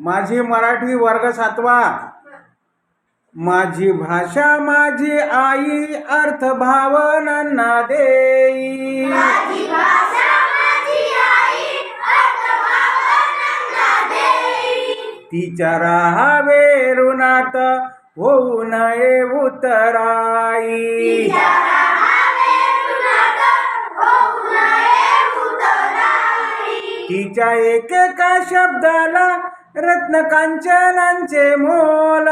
माझी मराठी वर्ग सातवा. माझी भाषा माझी आई अर्थ भावनांना देई. तिच्या राहावे ऋणात होऊ नये उतराई. तिच्या एकेका शब्दाला रत्न कांचनांचे मोल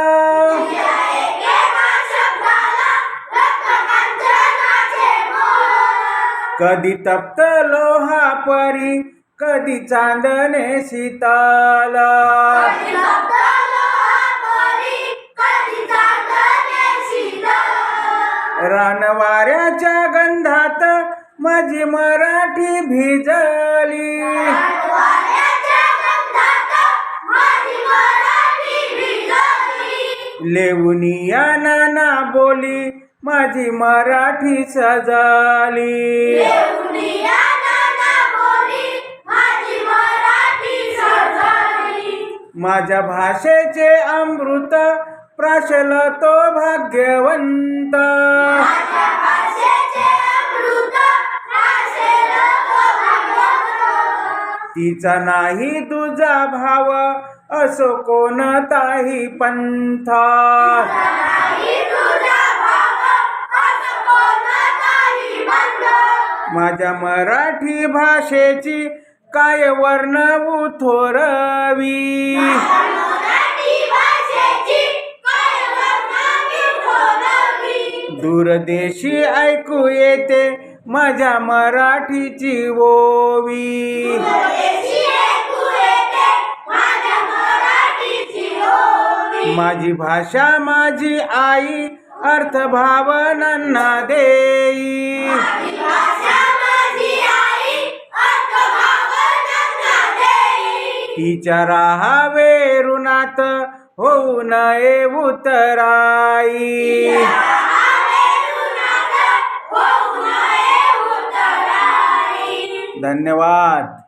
कधी तप्त लोहा परी कधी चांदने कधी चांदणे शीतल. रानवाऱ्याच्या गंधात माझी मराठी भिजली लेवुनिया नाना बोली माझी मराठी सजली देवनिया नाना बोली, माझी मराठी सजली. माझ्या भाषेचे अमृत प्राशल तो भाग्यवंत. तिचा नाही तुझा भाव असो कोणताही पंथा माझ्या मराठी भाषेची काय वर्णवू थोरवी. दूरदेशी ऐकू येते माझ्या मराठीची ओवी माझी भाषा माझी आई अर्थ भावनांना देई. तिच्या राहावे ऋणात होऊ नये उतराई. धन्यवाद